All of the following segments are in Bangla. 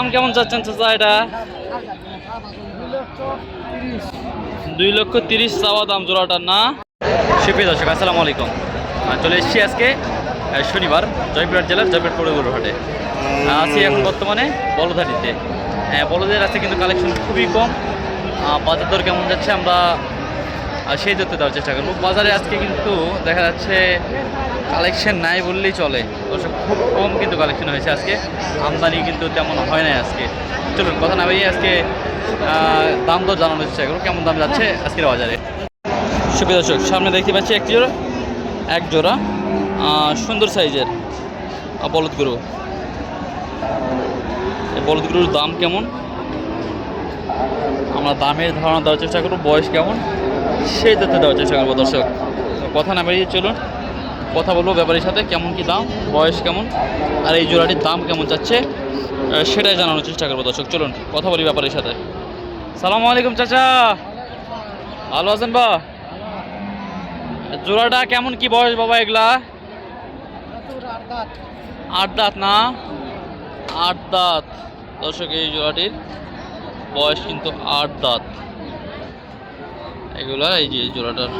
দাম কেমন চাচ্ছেন চাচা এটা? দুই লক্ষ তিরিশ চাওয়া দাম জোড়াটার না? সুপ্রিয় দর্শক আসসালামু আলাইকুম। চলে এসেছি আজকে শনিবার জয়পুরহাট জেলার জয়পুরহাট পৌরগরু হাটে। আহ, আছি এখন বর্তমানে বলধারিতে। হ্যাঁ বলদের আছে কিন্তু কালেকশন খুবই কম। বাজার দর কেমন যাচ্ছে আমরা সেই তথ্য দেওয়ার চেষ্টা করব। বাজারে আজকে কিন্তু দেখা যাচ্ছে কালেকশন নাই বললেই চলে। দর্শক, খুব কম কিন্তু কালেকশন হয়েছে আজকে। আমদানি কিন্তু তেমন হয় নাই আজকে। চলুন, কথা না বেরিয়ে আজকে দাম দর জানানোর চেষ্টা করব। কেমন দাম যাচ্ছে আজকের বাজারে? সুপ্রিয় দর্শক, সামনে দেখতে পাচ্ছি একটি জোড়া, এক জোড়া সুন্দর সাইজের বলদ গরু। বলদ গরুর দাম কেমন? আমরা দামের ধারণা দেওয়ার চেষ্টা করব, বয়স কেমন? সেই তথ্য দেওয়ার চেষ্টা করব দর্শক। কথা না বেরিয়ে চলুন। কথা বলব ব্যাপারীর সাথে কেমন কি দাম বয়স কেমন আর এই জোড়াটির দাম কেমন আহ, সেটাই জানানোর চেষ্টা করব দর্শক চলুন কথা বলি ব্যাপারীর সাথে। সালামু আলাইকুম চাচা। ভালো আছেন বা? জোড়াটা কেমন কি বয়স বাবা এগুলা? আট দাঁত না? আট দাঁত। দর্শক এই জোড়াটির বয়স কিন্তু আট দাঁত। এগুলা এই যে জোড়াটার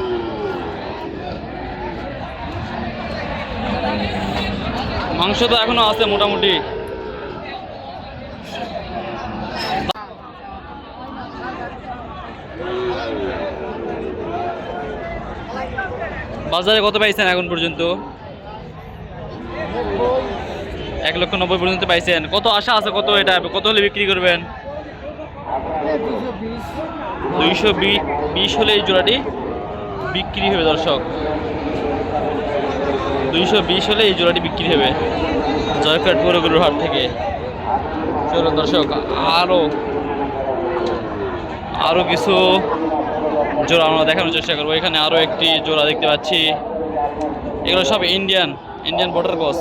মাংস তো এখনও আছে মোটামুটি। বাজারে কত পাইছেন এখন পর্যন্ত? এক লক্ষ নব্বই পর্যন্ত পাইছেন। কত আশা আছে, কত এটা? কত হলে বিক্রি করবেন? দুইশো বিশ হলে এই জোড়াটি বিক্রি হবে দর্শক। দুইশো বিশ হলে এই জোড়াটি বিক্রি হবে জয়কাট গরুগুরুর হাট থেকে। চলুন দর্শক আরও আরও কিছু জোড়া আমরা দেখানোর চেষ্টা করব। এখানে আরও একটি জোড়া দেখতে পাচ্ছি। এগুলো সব ইন্ডিয়ান ইন্ডিয়ান বর্ডার ক্রস।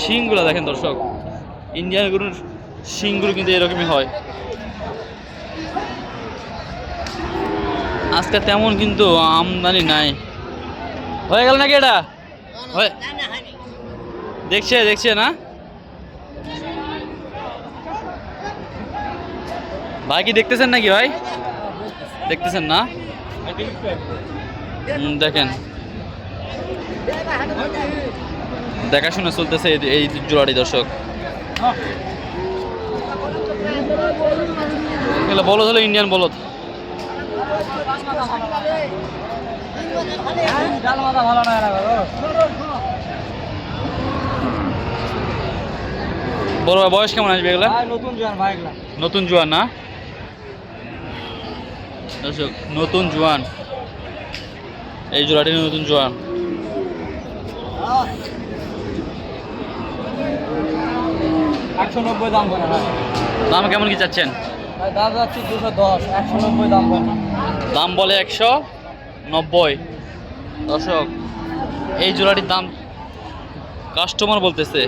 শিংগুলো দেখেন দর্শক, ইন্ডিয়ান গরুর শিংগুলো কিন্তু এরকমই হয়। আজকে তেমন কিন্তু আমদানি নাই। হয়ে গেল নাকি এটা? দেখছে দেখছে না? ভাই কি দেখতেছেন নাকি ভাই? দেখতেছেন না? দেখেন। দেখাশোনা চলতেছে এই- জোড়াটি দর্শক। এগুলো বলদ হলো ইন্ডিয়ান বলদ। বড় ভাই বয়স কেমন আসবে এগুলা? নতুন জোয়ান ভাই এগুলা। নতুন জোয়ান না? দর্শক নতুন জোয়ান। এই জোড়াটি নতুন জোয়ান। একশো নব্বই দাম ভাই। দাম কেমন কি চাচ্ছেন? দাম যাচ্ছে দুশো দশ একশো নব্বই দাম করে। দাম বলে একশো নব্বই। দর্শক এই জোড়াটির দাম কাস্টমার বলতেছে।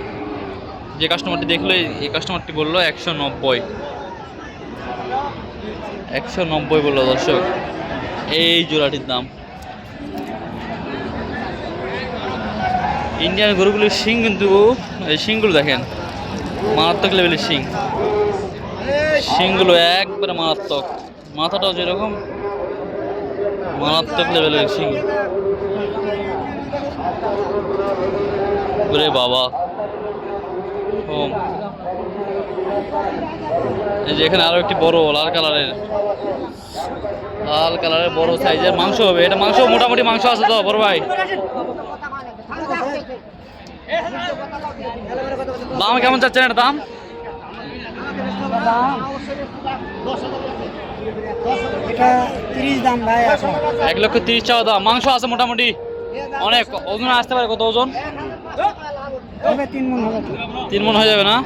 যে কাস্টমারটি দেখল, এই- কাস্টমারটি বলল, একশো নব্বই। একশো নব্বই বলল, দর্শক, এই জোড়াটির দাম। ইন্ডিয়ান গরুগুলির শিং কিন্তু, এই শিংগুলো দেখেন, মারাত্মক লেভেলের শিং। শিংগুলো একবারে মারাত্মক। মাথাটাও যেরকম, মারাত্মক লেভেলের শিং। ওরে বাবা! এই যে এখানে আরও একটি বড় লাল কালারের লাল কালারের বড় সাইজের মাংস হবে। এটা মাংস মোটামুটি মাংস আছে তো বড় ভাই? দাম কেমন চাচ্ছেন এটা দাম? এক লক্ষ তিরিশ চাওয়া দাম। মাংস আছে মোটামুটি। অনেক ওজন আসতে পারে কত ওজন? হবে তিন মন হবে তিন মন হয়ে যাবে না?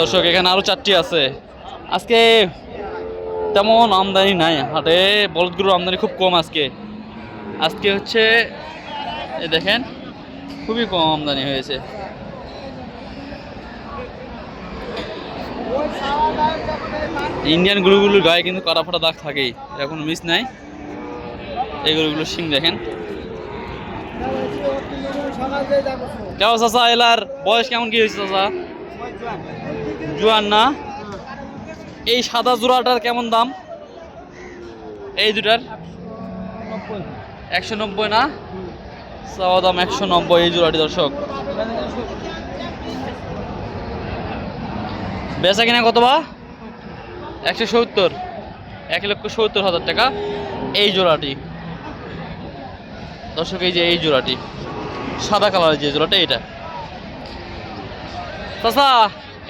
দর্শক, এখানে আরও চারটি আছে। আজকে তেমন আমদানি নাই, হাটে বলদগুলোর আমদানি খুব কম আজকে। আজকে হচ্ছে দেখেন, খুবই কম আমদানি হয়েছে। ইন্ডিয়ান গরুগুলোর গায়ে কিন্তু কাটা ফাটা দাগ থাকেই, এখন মিস নাই। গরুগুলোর শিং দেখেন। কেমন চাচা, এলার বয়স কেমন কি হয়েছে চাচা? জুয়ান না এই সাদা জোড়াটার কেমন দাম? এই দুটার? একশো নব্বই না? চাওয়া দাম একশো নব্বই এই জোড়াটি দর্শক। বেচা কিনা কত বা? একশো সত্তর। এক লক্ষ সত্তর হাজার টাকা। এই জোড়াটি। দর্শক, এই যে এই জোড়াটি, সাদা কালারের যে জোড়াটা এটা চাচা,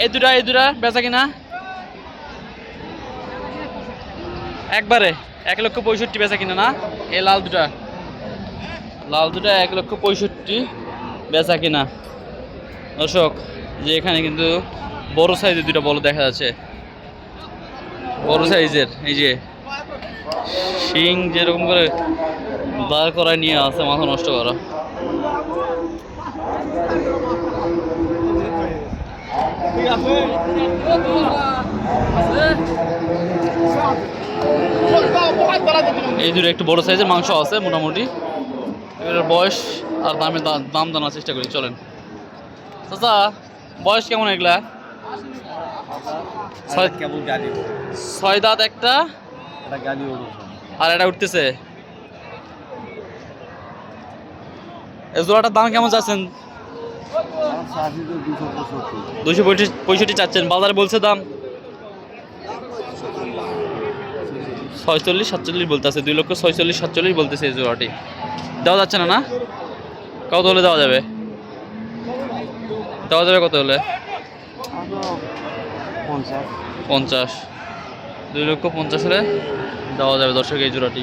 এই দুটা এই দুটা, বেচা কিনা? একবারে, এক লক্ষ পঁয়ষট্টি বেচা কিনা না? এই লাল দুটা। লাল দুটা, এক লক্ষ পঁয়ষট্টি বেচা কিনা। দর্শক, যে এখানে কিন্তু বড় সাইজের দুটা বল দেখা যাচ্ছে। বড় সাইজের এই যে শিং যেরকম করে দাঁড় করায় নিয়ে আছে মাথা নষ্ট করা। এই দুটো একটু বড় সাইজের মাংস আছে মোটামুটি। এগুলোর বয়স আর দামের দাম জানার চেষ্টা করি চলেন। চাচা বয়স কেমন এগুলা? ছয় দাঁত একটা। আর এটা উঠতেছে। এই জোড়াটার দাম কেমন চাচ্ছেন? দুশো পঁয়ষট্টি চাচ্ছেন। বাজারে বলছে দাম? ছয়চল্লিশ সাতচল্লিশ বলতেছে। দুই লক্ষ ছয়চল্লিশ সাতচল্লিশ বলতেছে এই জোড়াটি। দেওয়া যাচ্ছে না না? কত হলে দেওয়া যাবে? দেওয়া যাবে কত হলে? পঞ্চাশ। দুই লক্ষ পঞ্চাশ হলে দেওয়া যাবে দর্শক এই জোড়াটি।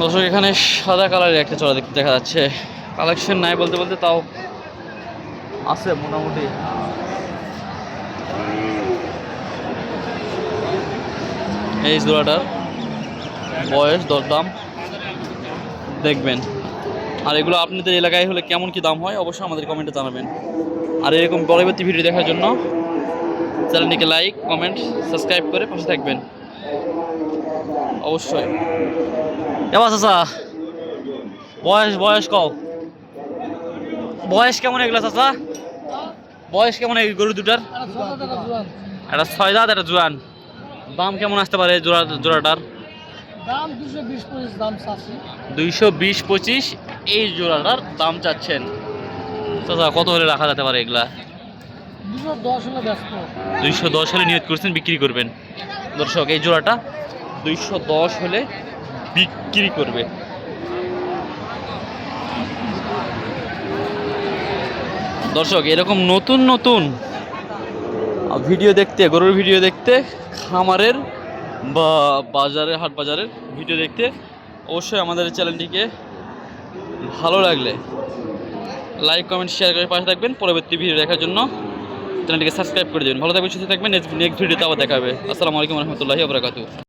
দর্শক, এখানে সাদা কালারের একটা চড়া দেখতে দেখা যাচ্ছে। কালেকশন নাই বলতে বলতে তাও আছে মোটামুটি। এই জোড়াটার বয়স, দরদাম দেখবেন। আর এগুলো আপনাদের এলাকায় হলে কেমন কি দাম হয়, অবশ্যই আমাদের কমেন্টে জানাবেন। আর এরকম পরবর্তী ভিডিও দেখার জন্য চ্যানেলটিকে লাইক কমেন্ট সাবস্ক্রাইব করে পাশে থাকবেন। অবশ্যই। এবার চাচা বয়স বয়স কও। বয়স কেমন এগুলো চাচা? বয়স কেমন এই গরু দুটার? একটা ছয় দাঁত একটা জোয়ান। দাম কেমন আসতে পারে জোড়া জোড়াটার? দুইশো বিশ পঁচিশ এই জোড়াটার দাম চাচ্ছেন। চাচা কত হলে রাখা যেতে পারে এগুলা? দুইশো দশ হলে নিয়োগ করছেন বিক্রি করবেন। দর্শক এই জোড়াটা দুইশো দশ হলে বিক্রি করবে। দর্শক, এরকম নতুন নতুন ভিডিও দেখতে, গরুর ভিডিও দেখতে, খামারের বা বাজারের, হাট বাজারের ভিডিও দেখতে অবশ্যই আমাদের চ্যানেলটিকে ভালো লাগলে লাইক, কমেন্ট শেয়ার করে পাশে থাকবেন। পরবর্তী ভিডিও দেখার জন্য চ্যানেলটিকে সাবস্ক্রাইব করে দেবেন। ভালো থাকবেন, সুস্থ থাকবেন। নেক্সট ভিডিওতে আবার দেখাবে আসসালামু আলাইকুম রহমতুল্লাহি